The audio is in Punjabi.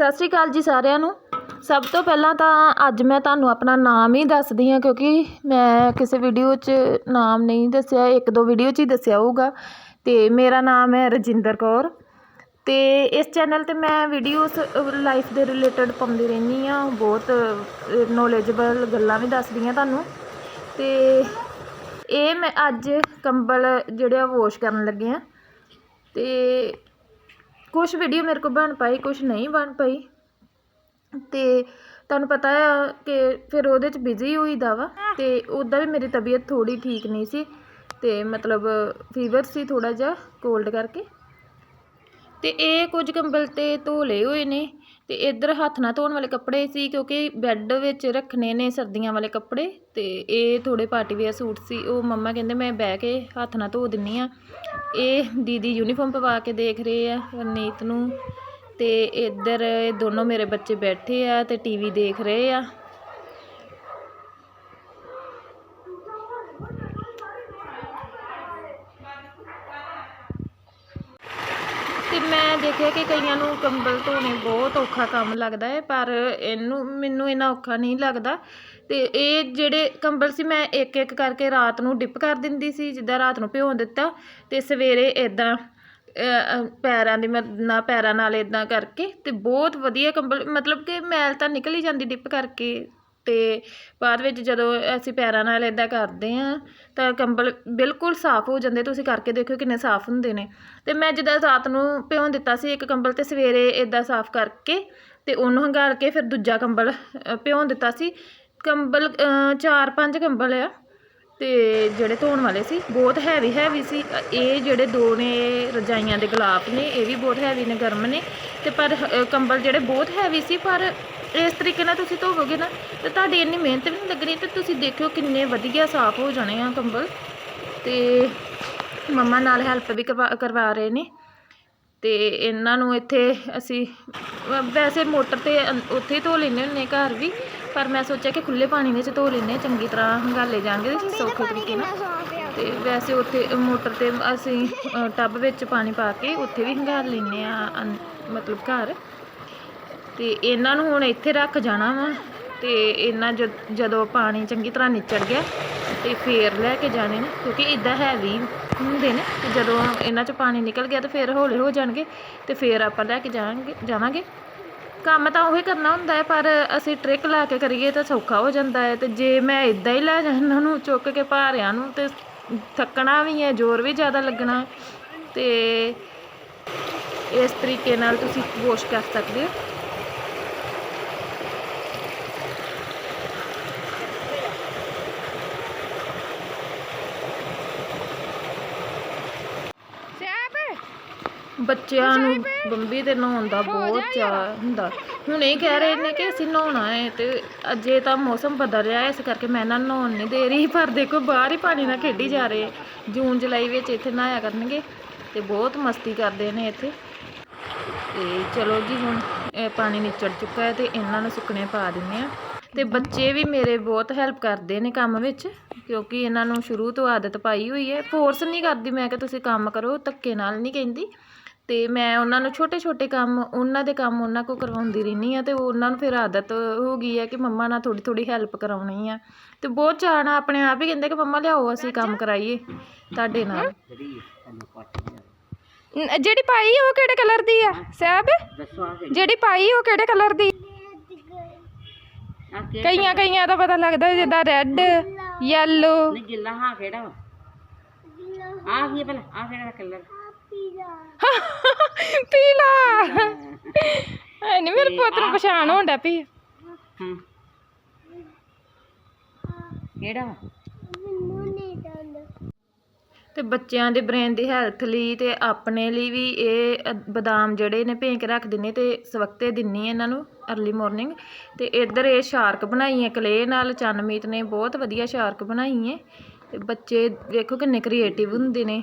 ਸਤਿ ਸ਼੍ਰੀ ਅਕਾਲ ਜੀ ਸਾਰਿਆਂ ਨੂੰ। ਸਭ ਤੋਂ ਪਹਿਲਾਂ ਤਾਂ ਅੱਜ ਮੈਂ ਤੁਹਾਨੂੰ ਆਪਣਾ ਨਾਮ ਹੀ ਦੱਸਦੀ ਹਾਂ ਕਿਉਂਕਿ ਮੈਂ ਕਿਸੇ ਵੀਡੀਓ 'ਚ ਨਾਮ ਨਹੀਂ ਦੱਸਿਆ, ਇੱਕ ਦੋ ਵੀਡੀਓ 'ਚ ਹੀ ਦੱਸਿਆ ਹੋਊਗਾ। ਅਤੇ ਮੇਰਾ ਨਾਮ ਹੈ ਰਜਿੰਦਰ ਕੌਰ। ਅਤੇ ਇਸ ਚੈਨਲ ਤੇ ਮੈਂ ਵੀਡੀਓਸ ਲਾਈਫ ਦੇ ਰਿਲੇਟਡ ਪਾਉਂਦੀ ਰਹਿੰਦੀ ਹਾਂ। ਬਹੁਤ ਨੌਲੇਜਬਲ ਗੱਲਾਂ ਵੀ ਦੱਸਦੀ ਹਾਂ ਤੁਹਾਨੂੰ। ਅਤੇ ਇਹ ਮੈਂ ਅੱਜ ਕੰਬਲ ਜਿਹੜੇ ਆ ਵਾਸ਼ ਕਰਨ ਲੱਗੇ ਆ ਅਤੇ ਕੁਛ ਵੀਡੀਓ ਮੇਰੇ ਕੋਲ ਬਣ ਪਾਈ, ਕੁਛ ਨਹੀਂ ਬਣ ਪਾਈ। ਤੇ ਤੁਹਾਨੂੰ ਪਤਾ ਆ ਕਿ ਫਿਰ ਉਹਦੇ ਚ ਬਿਜ਼ੀ ਹੋਈਦਾ ਵਾ ਤੇ ਉੱਦਾਂ ਵੀ ਮੇਰੀ ਤਬੀਅਤ ਥੋੜੀ ਠੀਕ ਨਹੀਂ ਸੀ ਤੇ ਮਤਲਬ ਫੀਵਰ ਸੀ ਥੋੜਾ ਜਿਹਾ ਕੋਲਡ ਕਰਕੇ। ਤੇ ਇਹ ਕੁਝ ਕੰਬਲ ਤੇ ਧੋ ਲਏ ਹੋਏ ਨੇ। ਤੇ ਇੱਧਰ ਹੱਥ ਨਾਲ ਧੋਣ ਵਾਲੇ ਕੱਪੜੇ ਸੀ ਕਿਉਂਕਿ ਬੈੱਡ ਵਿੱਚ ਰੱਖਣੇ ਨੇ ਸਰਦੀਆਂ ਵਾਲੇ ਕੱਪੜੇ ਤੇ ਇਹ ਥੋੜੇ ਪਾਰਟੀ ਵੇਅਰ ਸੂਟ ਸੀ। ਉਹ ਮੰਮਾ ਕਹਿੰਦੇ, ਮੈਂ ਬਹਿ ਕੇ ਹੱਥ ਨਾਲ ਧੋ ਦਿੰਨੀ ਆ। ਇਹ ਦੀਦੀ ਯੂਨੀਫਾਰਮ ਪਵਾ ਕੇ ਦੇਖ ਰਹੇ ਆ ਨੀਤ ਨੂੰ ਤੇ ਇੱਧਰ ਇਹ ਦੋਨੋਂ ਮੇਰੇ ਬੱਚੇ ਬੈਠੇ ਆ ਤੇ ਟੀਵੀ ਦੇਖ ਰਹੇ ਆ। ਅਤੇ ਮੈਂ ਦੇਖਿਆ ਕਿ ਕਈਆਂ ਨੂੰ ਕੰਬਲ ਧੋਣੇ ਬਹੁਤ ਔਖਾ ਕੰਮ ਲੱਗਦਾ ਹੈ, ਪਰ ਇਹਨੂੰ, ਮੈਨੂੰ ਇੰਨਾ ਔਖਾ ਨਹੀਂ ਲੱਗਦਾ। ਅਤੇ ਇਹ ਜਿਹੜੇ ਕੰਬਲ ਸੀ, ਮੈਂ ਇੱਕ ਇੱਕ ਕਰਕੇ ਰਾਤ ਨੂੰ ਡਿਪ ਕਰ ਦਿੰਦੀ ਸੀ, ਜਿੱਦਾਂ ਰਾਤ ਨੂੰ ਭਿਉਂ ਦਿੱਤਾ ਅਤੇ ਸਵੇਰੇ ਇੱਦਾਂ ਪੈਰਾਂ ਦੀ ਮੈਂ ਪੈਰਾਂ ਨਾਲ ਇੱਦਾਂ ਕਰਕੇ ਅਤੇ ਬਹੁਤ ਵਧੀਆ ਕੰਬਲ, ਮਤਲਬ ਕਿ ਮੈਲ ਤਾਂ ਨਿਕਲ ਹੀ ਜਾਂਦੀ ਡਿਪ ਕਰਕੇ। ਤੇ ਬਾਅਦ ਵਿੱਚ ਜਦੋਂ ਅਸੀਂ ਪੈਰਾਂ ਨਾਲ ਇੱਦਾਂ ਕਰਦੇ ਹਾਂ ਤਾਂ ਕੰਬਲ ਬਿਲਕੁਲ ਸਾਫ਼ ਹੋ ਜਾਂਦੇ ਤੁਸੀਂ ਕਰਕੇ ਦੇਖਿਓ ਕਿੰਨੇ ਸਾਫ਼ ਹੁੰਦੇ ਨੇ। ਅਤੇ ਮੈਂ ਜਿੱਦਾਂ ਰਾਤ ਨੂੰ ਭਿਉਂ ਦਿੱਤਾ ਸੀ ਇੱਕ ਕੰਬਲ ਅਤੇ ਸਵੇਰੇ ਇੱਦਾਂ ਸਾਫ਼ ਕਰਕੇ ਅਤੇ ਉਹਨੂੰ ਹੰਘਾਲ ਕੇ ਫਿਰ ਦੂਜਾ ਕੰਬਲ ਅ, ਦਿੱਤਾ ਸੀ। ਕੰਬਲ ਚਾਰ ਪੰਜ ਕੰਬਲ ਆ। ਤੇ ਜਿਹੜੇ ਧੋਣ ਵਾਲੇ ਸੀ, ਬਹੁਤ ਹੈਵੀ ਹੈਵੀ ਸੀ। ਇਹ ਜਿਹੜੇ ਦੋ ਨੇ ਰਜਾਈਆਂ ਦੇ ਗਲਾਫ ਨੇ, ਇਹ ਵੀ ਬਹੁਤ ਹੈਵੀ ਨੇ, ਗਰਮ ਨੇ। ਤੇ ਪਰ ਕੰਬਲ ਜਿਹੜੇ ਬਹੁਤ ਹੈਵੀ ਸੀ, ਪਰ ਇਸ ਤਰੀਕੇ ਨਾਲ ਤੁਸੀਂ ਧੋਵੋਗੇ ਨਾ, ਤੇ ਤੁਹਾਡੀ ਇੰਨੀ ਮਿਹਨਤ ਵੀ ਨਹੀਂ ਲੱਗਣੀ, ਤੇ ਤੁਸੀਂ ਦੇਖਿਓ ਕਿੰਨੇ ਵਧੀਆ ਸਾਫ਼ ਹੋ ਜਾਣੇ ਆ ਕੰਬਲ। ਤੇ ਮੰਮਾ ਨਾਲ ਹੈਲਪ ਵੀ ਕਰਵਾ ਕਰਵਾ ਰਹੇ ਨੇ। ਤੇ ਇਹਨਾਂ ਨੂੰ ਇੱਥੇ ਅਸੀਂ ਵੈਸੇ ਮੋਟਰ ਤੇ ਉੱਥੇ ਹੀ ਧੋ ਲੈਂਦੇ ਹੁੰਦੇ ਘਰ ਵੀ। ਪਰ ਮੈਂ ਸੋਚਿਆ ਕਿ ਖੁੱਲੇ ਪਾਣੀ ਵਿੱਚ ਧੋ ਲੈਂਦੇ ਚੰਗੀ ਤਰ੍ਹਾਂ ਹੰਗਾਲੇ ਜਾਣਗੇ ਸੌਖੇ ਤਰੀਕੇ ਨਾਲ। ਤੇ ਵੈਸੇ ਉੱਥੇ ਮੋਟਰ ਤੇ ਅਸੀਂ ਟੱਬ ਵਿੱਚ ਪਾਣੀ ਪਾ ਕੇ ਉੱਥੇ ਵੀ ਹੰਗਾਲ ਲੈਂਦੇ ਆ ਮਤਲਬ ਘਰ। ਤੇ ਇਹਨਾਂ ਨੂੰ ਹੁਣ ਇੱਥੇ ਰੱਖ ਜਾਣਾ ਵਾ। ਤੇ ਇਹਨਾਂ ਜਦ- ਜਦੋਂ ਪਾਣੀ ਚੰਗੀ ਤਰ੍ਹਾਂ ਨਿਚੜ ਗਿਆ ਤੇ ਫੇਰ ਲੈ ਕੇ ਜਾਣੇ ਨੇ। ਕਿਉਂਕਿ ਇਦਾਂ ਹੈਵੀ ਹੁੰਦੇ ਨੇ ਤੇ ਜਦੋਂ ਇਹਨਾਂ 'ਚ ਪਾਣੀ ਨਿਕਲ ਗਿਆ ਤੇ ਫੇਰ ਹੌਲੇ ਹੋ ਜਾਣਗੇ ਤੇ ਫੇਰ ਆਪਾਂ ਲੈ ਕੇ ਜਾਵਾਂਗੇ ਜਾਵਾਂਗੇ। ਕੰਮ ਤਾਂ ਉਹੀ ਕਰਨਾ ਹੁੰਦਾ ਹੈ, ਪਰ ਅਸੀਂ ਟ੍ਰਿਕ ਲਾ ਕੇ ਕਰੀਏ ਤਾਂ ਸੌਖਾ ਹੋ ਜਾਂਦਾ ਹੈ ਤੇ ਜੇ ਮੈਂ ਇਦਾਂ ਹੀ ਲੈ ਜਾ ਇਹਨਾਂ ਨੂੰ ਚੁੱਕ ਕੇ ਭਾਰਿਆਂ ਨੂੰ ਤੇ ਥੱਕਣਾ ਵੀ ਹੈ, ਜ਼ੋਰ ਵੀ ਜ਼ਿਆਦਾ ਲੱਗਣਾ ਤੇ ਇਸ ਤਰੀਕੇ ਨਾਲ ਤੁਸੀਂ ਵਾਸ਼ ਕਰ ਸਕਦੇ ਹੋ। ਬੱਚਿਆਂ ਨੂੰ ਬੰਬੀ ਤੇ ਨਹਾਉਣ ਦਾ ਬਹੁਤ ਚਾਅ ਹੁੰਦਾ। ਹੁਣ ਇਹ ਕਹਿ ਰਹੇ ਨੇ ਕਿ ਅਸੀਂ ਨਹਾਉਣਾ ਹੈ ਤੇ ਅਜੇ ਤਾਂ ਮੌਸਮ ਬਦਲ ਰਿਹਾ ਹੈ, ਇਸ ਕਰਕੇ ਮੈਂ ਇਹਨਾਂ ਨੂੰ ਨਹਾਉਣ ਨਹੀਂ ਦੇ ਰਹੀ। ਪਰ ਦੇਖੋ, ਬਾਹਰ ਹੀ ਪਾਣੀ ਨਾਲ ਖੇਡੀ ਜਾ ਰਹੇ। ਆ। ਜੂਨ, ਜੁਲਾਈ ਵਿੱਚ ਇੱਥੇ ਨਹਾਇਆ ਕਰਨਗੇ ਤੇ ਬਹੁਤ ਮਸਤੀ ਕਰਦੇ ਨੇ ਇੱਥੇ। ਤੇ ਚਲੋ ਜੀ, ਹੁਣ ਇਹ ਪਾਣੀ ਨਿਚੜ ਚੁੱਕਾ ਹੈ ਤੇ ਇਹਨਾਂ ਨੂੰ ਸੁੱਕਣੇ ਪਾ ਦਿੰਦੇ ਆ ਤੇ ਬੱਚੇ ਵੀ ਮੇਰੇ ਬਹੁਤ ਹੈਲਪ ਕਰਦੇ ਨੇ ਕੰਮ ਵਿੱਚ, ਕਿਉਂਕਿ ਇਹਨਾਂ ਨੂੰ ਸ਼ੁਰੂ ਤੋਂ ਆਦਤ ਪਾਈ ਹੋਈ ਹੈ। ਫੋਰਸ ਨਹੀਂ ਕਰਦੀ, ਮੈਂ ਕਿ ਤੁਸੀਂ ਕੰਮ ਕਰੋ, ਧੱਕੇ ਨਾਲ ਨਹੀਂ ਕਹਿੰਦੀ। ਤੇ ਮੈਂ ਉਹਨਾਂ ਨੂੰ ਛੋਟੇ ਛੋਟੇ ਕੰਮ ਉਹਨਾਂ ਦੇ ਕੰਮ ਉਹਨਾਂ ਕੋ ਕਰਵਾਉਂਦੀ ਰਹਿੰਦੀ ਆ ਤੇ ਉਹਨਾਂ ਨੂੰ ਫਿਰ ਆਦਤ ਹੋ ਗਈ ਹੈ ਕਿ ਮੰਮਾ ਨਾਲ ਥੋੜੀ ਥੋੜੀ ਹੈਲਪ ਕਰਾਉਣੀ ਆ। ਤੇ ਬਹੁਤ ਚਾਹਣਾ ਆਪਣੇ ਆਪ ਹੀ ਕਹਿੰਦੇ ਕਿ ਮੰਮਾ ਲਿਆਓ ਅਸੀਂ ਕੰਮ ਕਰਾਈਏ ਤੁਹਾਡੇ ਨਾਲ। ਨ- ਜਿਹੜੀ ਪਾਈ ਉਹ ਕਿਹੜੇ ਕਲਰ ਦੀ ਆ ਸਾਹਿਬ? ਜਿਹੜੀ ਪਾਈ ਉਹ ਕਿਹੜੇ ਕਲਰ ਦੀ? ਕਈਆਂ ਕਈਆਂ ਦਾ ਪਤਾ ਲੱਗਦਾ ਜਿੱਦਾਂ ਰੈੱਡ ਯੈਲੋ ਨਹੀਂ ਗਿੱਲਾ ਹਾਂ ਕਿਹੜਾ ਵਾ? ਆ ਕੀ ਭਲਾ? ਆ ਕਿਹੜਾ ਕਲਰ ਪੀਲਾ। ਐ ਨਹੀਂ ਮੇਰੇ ਪੁੱਤ ਨੂੰ ਪਛਾਣ ਹੁੰਦਾ ਪਈ ਹਾਂ। ਕਿਹੜਾ? ਤੇ ਬੱਚਿਆਂ ਦੇ ਬ੍ਰੇਨ ਦੀ ਹੈਲਥ ਲਈ ਤੇ ਆਪਣੇ ਲਈ ਵੀ ਇਹ ਬਦਾਮ ਜਿਹੜੇ ਨੇ ਭੇਂ ਕੇ ਰੱਖ ਦਿੰਨੇ ਤੇ ਸਵਖਤੇ ਦਿੰਨੀ ਇਹਨਾਂ ਨੂੰ अर्ਲੀ ਮਾਰਨਿੰਗ ਤੇ ਇੱਧਰ ਇਹ ਸ਼ਾਰਕ ਬਣਾਈ ਹੈ ਕਲੇ ਨਾਲ ਚੰਨਮੀਤ ਨੇ ਬਹੁਤ ਵਧੀਆ ਸ਼ਾਰਕ ਬਣਾਈ ਹੈ ਤੇ ਬੱਚੇ ਵੇਖੋ ਕਿੰਨੇ ਕ੍ਰੀਏਟਿਵ ਹੁੰਦੇ ਨੇ।